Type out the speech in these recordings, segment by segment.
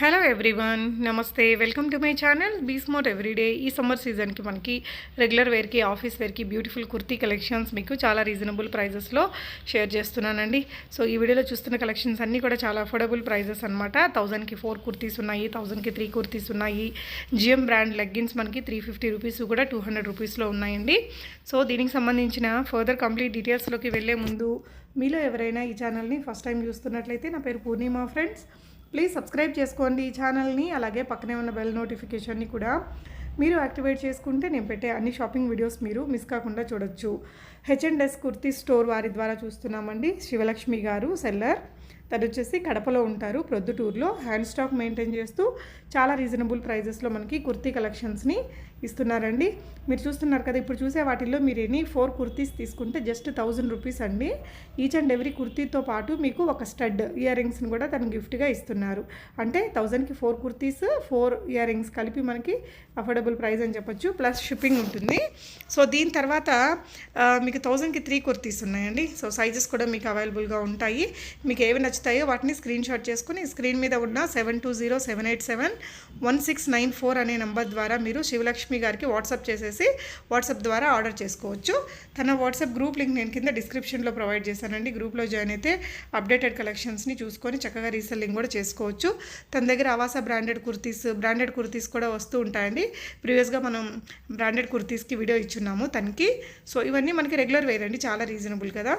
Hello everyone నమస్తే. Welcome to my channel be smart everyday ఈ summer సీజన్కి మనకి రెగ్యులర్ వేర్కి ఆఫీస్ వేర్కి బ్యూటిఫుల్ కుర్తీ కలెక్షన్స్ మీకు చాలా రీజనబుల్ ప్రైజెస్లో షేర్ చేస్తున్నానండి. సో ఈ వీడియోలో చూస్తున్న కలెక్షన్స్ అన్నీ కూడా చాలా అఫోర్డబుల్ ప్రైజెస్ అనమాట థౌజండ్కి ఫోర్ కుర్తీస్ ఉన్నాయి థౌజండ్కి త్రీ కుర్తీస్ ఉన్నాయి. జిఎం బ్రాండ్ లెగ్గిన్స్ మనకి త్రీ ఫిఫ్టీ రూపీస్ కూడా టూ హండ్రెడ్ రూపీస్లో ఉన్నాయండి. సో దీనికి సంబంధించిన ఫర్దర్ కంప్లీట్ డీటెయిల్స్లోకి వెళ్ళే ముందు మీలో ఎవరైనా ఈ ఛానల్ని ఫస్ట్ టైం చూస్తున్నట్లయితే నా పేరు పూర్ణిమ ఫ్రెండ్స్ ప్లీజ్ సబ్స్క్రైబ్ చేసుకోండి ఈ ఛానల్ని అలాగే పక్కనే ఉన్న బెల్ నోటిఫికేషన్ని కూడా. మీరు యాక్టివేట్ చేసుకుంటే నేను పెట్టే అన్ని షాపింగ్ వీడియోస్ మీరు మిస్ కాకుండా చూడొచ్చు. హెచ్ఎండ్ఎస్ కుర్తీ స్టోర్ వారి ద్వారా చూస్తున్నామండి. శివలక్ష్మి గారు సెల్లర్ తను వచ్చేసి కడపలో ఉంటారు ప్రొద్దుటూరులో. హ్యాండ్ స్టాక్ మెయింటైన్ చేస్తూ చాలా రీజనబుల్ ప్రైజెస్లో మనకి కుర్తీ కలెక్షన్స్ని ఇస్తున్నారండి. మీరు చూస్తున్నారు కదా ఇప్పుడు చూసే వాటిల్లో మీరు ఎనీ ఫోర్ కుర్తీస్ తీసుకుంటే జస్ట్ థౌజండ్ రూపీస్ అండి. ఈచ్ అండ్ ఎవ్రీ కుర్తీతో పాటు మీకు ఒక స్టడ్ ఇయర్ రింగ్స్ని కూడా తను గిఫ్ట్గా ఇస్తున్నారు. అంటే థౌజండ్కి four kurtis four earrings కలిపి మనకి అఫోర్డబుల్ ప్రైస్ అని చెప్పొచ్చు. ప్లస్ షిప్పింగ్ ఉంటుంది. సో దీని తర్వాత మీకు థౌజండ్కి త్రీ కుర్తీస్ ఉన్నాయండి. సో సైజెస్ కూడా మీకు అవైలబుల్గా ఉంటాయి. మీకు ఏవి నచ్చుతాయో వాటిని స్క్రీన్ షాట్ చేసుకుని స్క్రీన్ మీద ఉన్న seven two zero seven eight seven one six nine four అనే నెంబర్ ద్వారా మీరు శివలక్ష్మి గారికి వాట్సాప్ చేసేసి వాట్సాప్ ద్వారా ఆర్డర్ చేసుకోవచ్చు. తన వాట్సాప్ గ్రూప్ లింక్ నేను కింద డిస్క్రిప్షన్లో ప్రొవైడ్ చేశానండి. గ్రూప్లో జాయిన్ అయితే అప్డేటెడ్ కలెక్షన్స్ని చూసుకొని చక్కగా రీసెల్లింగ్ కూడా చేసుకోవచ్చు. తన దగ్గర ఆవాస బ్రాండెడ్ కుర్తీస్ బ్రాండెడ్ కుర్తీస్ కూడా వస్తూ ఉంటాయండి. ప్రీవియస్గా మనం బ్రాండెడ్ కుర్తీస్కి వీడియో ఇచ్చున్నాము తనకి. సో ఇవన్నీ మనకి రెగ్యులర్ వేర్ అండి చాలా రీజనబుల్ కదా.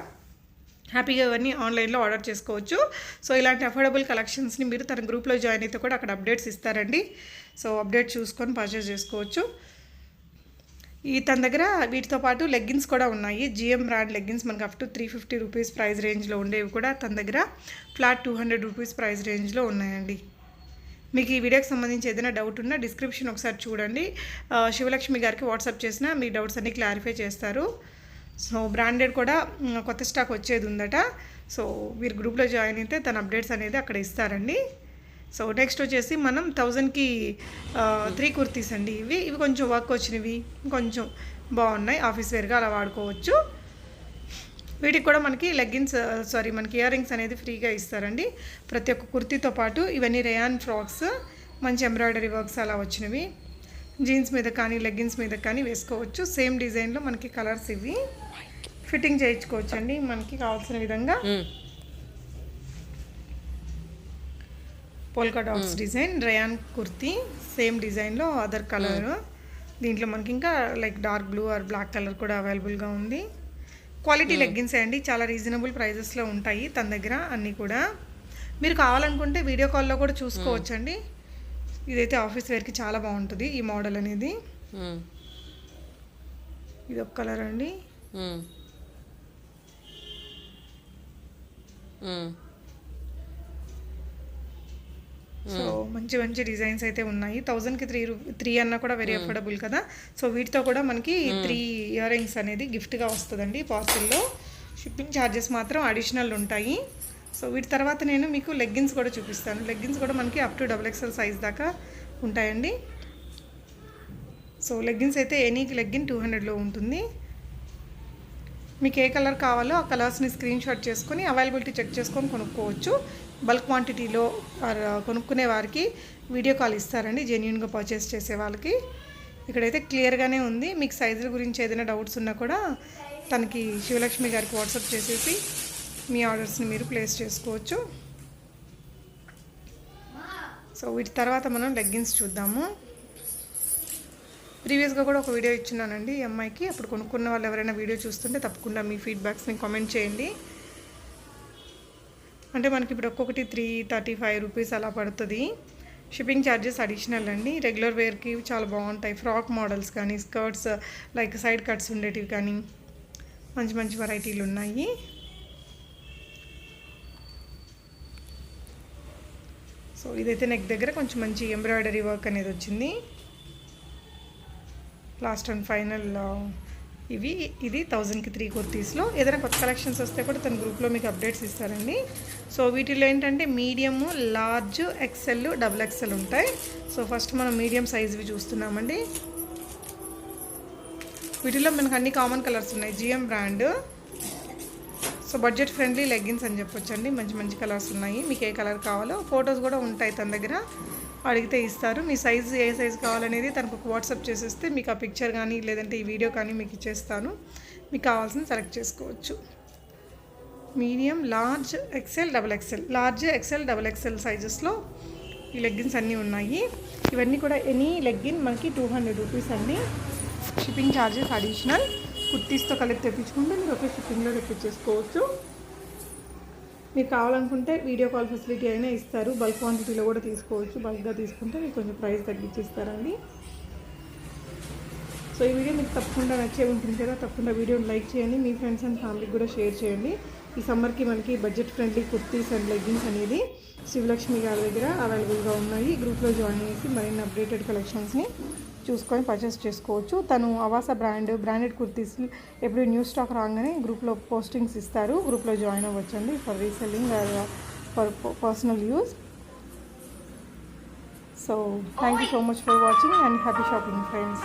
హ్యాపీగా ఇవన్నీ ఆన్లైన్లో ఆర్డర్ చేసుకోవచ్చు. సో ఇలాంటి అఫోర్డబుల్ కలెక్షన్స్ని మీరు తన గ్రూప్లో జాయిన్ అయితే కూడా అక్కడ అప్డేట్స్ ఇస్తారండి. సో అప్డేట్ చూసుకొని పర్చేస్ చేసుకోవచ్చు. ఈ తన దగ్గర వీటితో పాటు లెగ్గిన్స్ కూడా ఉన్నాయి. జిఎం బ్రాండ్ లెగ్గిన్స్ మనకి up to three fifty rupees price రేంజ్లో ఉండేవి కూడా తన దగ్గర. Flat two hundred rupees price రేంజ్లో ఉన్నాయండి. మీకు ఈ వీడియోకి సంబంధించి ఏదైనా డౌట్ ఉన్నా డిస్క్రిప్షన్ ఒకసారి చూడండి. శివలక్ష్మి గారికి వాట్సాప్ చేసినా మీ డౌట్స్ అన్నీ క్లారిఫై చేస్తారు. సో బ్రాండెడ్ కూడా కొత్త స్టాక్ వచ్చేది ఉందట సో మీరు గ్రూప్లో జాయిన్ అయితే తన అప్డేట్స్ అనేది అక్కడ ఇస్తారండి. సో నెక్స్ట్ వచ్చేసి మనం థౌజండ్కి త్రీ కుర్తీస్ అండి ఇవి. ఇవి కొంచెం వర్క్ వచ్చినవి కొంచెం బాగున్నాయి. ఆఫీస్ వేర్గా అలా వాడుకోవచ్చు. వీటికి కూడా మనకి లెగ్గిన్స్ సారీ మనకి ఇయర్ రింగ్స్ అనేది ఫ్రీగా ఇస్తారండి. ప్రతి ఒక్క కుర్తీతో పాటు ఇవన్నీ రేయాన్ ఫ్రాక్స్ మంచి ఎంబ్రాయిడరీ వర్క్స్ అలా వచ్చినవి. జీన్స్ మీద కానీ లెగ్గిన్స్ మీద కానీ వేసుకోవచ్చు. సేమ్ డిజైన్లో మనకి కలర్స్ ఇవి. ఫిట్టింగ్ చేయించుకోవచ్చు అండి మనకి కావాల్సిన విధంగా polka dots design rayon kurti same డిజైన్లో అదర్ కలర్. దీంట్లో మనకి ఇంకా like dark blue or black colour కూడా అవైలబుల్గా ఉంది. క్వాలిటీ లెగ్గిన్స్ అండి. చాలా రీజనబుల్ ప్రైజెస్లో ఉంటాయి తన దగ్గర అన్నీ కూడా. మీరు కావాలనుకుంటే వీడియో కాల్లో కూడా చూసుకోవచ్చు అండి ఇదైతే ఆఫీస్ వేర్కి చాలా బాగుంటుంది ఈ మోడల్ అనేది. ఇది ఒక కలర్ అండి. సో మంచి మంచి డిజైన్స్ అయితే ఉన్నాయి. థౌజండ్కి త్రీ రూ త్రీ అన్న కూడా వెరీ అఫోర్డబుల్ కదా. సో వీటితో కూడా మనకి త్రీ ఇయర్ రింగ్స్ అనేది గిఫ్ట్గా వస్తుందండి పార్సిల్లో షిప్పింగ్ ఛార్జెస్ మాత్రం అడిషనల్ ఉంటాయి. సో వీటి తర్వాత నేను మీకు లెగ్గిన్స్ కూడా చూపిస్తాను. లెగ్గిన్స్ కూడా మనకి up to double XL size దాకా ఉంటాయండి. సో లెగ్గిన్స్ అయితే ఎనీ లెగ్గిన్ టూ హండ్రెడ్లో ఉంటుంది. మీకు ఏ కలర్ కావాలో ఆ కలర్స్ని స్క్రీన్ షాట్ చేసుకొని అవైలబిలిటీ చెక్ చేసుకొని కొనుక్కోవచ్చు. బల్క్ క్వాంటిటీలో ఆర్ కొనుక్కునే వారికి వీడియో కాల్ ఇస్తారండి జెన్యున్గా పర్చేస్ చేసే వాళ్ళకి. ఇక్కడైతే క్లియర్గానే ఉంది. మీకు సైజుల గురించి ఏదైనా డౌట్స్ ఉన్నా కూడా తనకి శివలక్ష్మి గారికి వాట్సాప్ చేసేసి మీ ఆర్డర్స్ని మీరు ప్లేస్ చేసుకోవచ్చు. సో వీటి తర్వాత మనం లెగ్గిన్స్ చూద్దాము. ప్రీవియస్గా కూడా ఒక వీడియో ఇచ్చున్నానండి ఈ అమ్మాయికి. అప్పుడు కొనుక్కున్న వాళ్ళు ఎవరైనా వీడియో చూస్తుంటే తప్పకుండా మీ ఫీడ్బ్యాక్స్ని కామెంట్ చేయండి. అంటే మనకి ఇప్పుడు ఒక్కొక్కటి త్రీ థర్టీ ఫైవ్ రూపీస్ అలా పడుతుంది. షిప్పింగ్ ఛార్జెస్ అడిషనల్ అండి. రెగ్యులర్ వేర్కి చాలా బాగుంటాయి. ఫ్రాక్ మోడల్స్ కానీ స్కర్ట్స్ లైక్ సైడ్ కట్స్ ఉండేటివి కానీ మంచి మంచి వెరైటీలు ఉన్నాయి. సో ఇదైతే నెక్ దగ్గర కొంచెం మంచి ఎంబ్రాయిడరీ వర్క్ అనేది వచ్చింది. లాస్ట్ అండ్ ఫైనల్ ఇవి ఇది థౌజండ్కి త్రీ కుర్తీస్లో ఏదైనా కొత్త కలెక్షన్స్ వస్తే కూడా తన గ్రూప్లో మీకు అప్డేట్స్ ఇస్తారండి. సో వీటిలో ఏంటంటే medium large XL double XL ఉంటాయి. సో ఫస్ట్ మనం మీడియం సైజ్వి చూస్తున్నామండి. వీటిలో మనకు అన్ని కామన్ కలర్స్ ఉన్నాయి. GM brand so budget friendly leggings అని చెప్పొచ్చండి. మంచి మంచి కలర్స్ ఉన్నాయి. మీకు ఏ కలర్ కావాలో ఫొటోస్ కూడా ఉంటాయి తన దగ్గర. అడిగితే ఇస్తారు. మీ సైజు ఏ సైజు కావాలనేది తనకు ఒక వాట్సాప్ చేసేస్తే మీకు ఆ పిక్చర్ కానీ లేదంటే ఈ వీడియో కానీ మీకు ఇచ్చేస్తాను. మీకు కావాల్సింది సెలెక్ట్ చేసుకోవచ్చు. Medium large XL double XL large XL double XL సైజెస్లో ఈ లెగ్గిన్స్ అన్నీ ఉన్నాయి. ఇవన్నీ కూడా ఎనీ లెగ్గిన్ మనకి టూ హండ్రెడ్ రూపీస్ అండి. Shipping charges additional. కుర్తీస్తో కలిపి తెప్పించుకుంటే మీరు ఒకే షిప్పింగ్లో తెప్పించేసుకోవచ్చు మీరు కావాలనుకుంటే వీడియో కాల్ ఫెసిలిటీ అయినా ఇస్తారు. బల్క్ క్వాంటిటీలో కూడా తీసుకోవచ్చు. బల్క్గా తీసుకుంటే మీకు కొంచెం ప్రైస్ తగ్గించిస్తారండి. సో ఈ వీడియో మీకు తప్పకుండా నచ్చే ఉంటుంది కదా తప్పకుండా వీడియోని లైక్ చేయండి. మీ ఫ్రెండ్స్ అండ్ ఫ్యామిలీకి కూడా షేర్ చేయండి. ఈ సమ్మర్కి మనకి budget friendly kurtis and leggings అనేది శివలక్ష్మి గారి దగ్గర అవైలబుల్గా ఉన్నాయి. గ్రూప్లో జాయిన్ చేసి మరిన్ని అప్డేటెడ్ కలెక్షన్స్ని చూసుకొని పర్చేస్ చేసుకోవచ్చు. తను అవాస బ్రాండ్ బ్రాండెడ్ కుర్తీస్ ఎప్పుడు న్యూ స్టాక్ రాగానే గ్రూప్లో పోస్టింగ్స్ ఇస్తారు. గ్రూప్లో join అవ్వచ్చండి for reselling for personal use so thank you so much for watching and happy shopping friends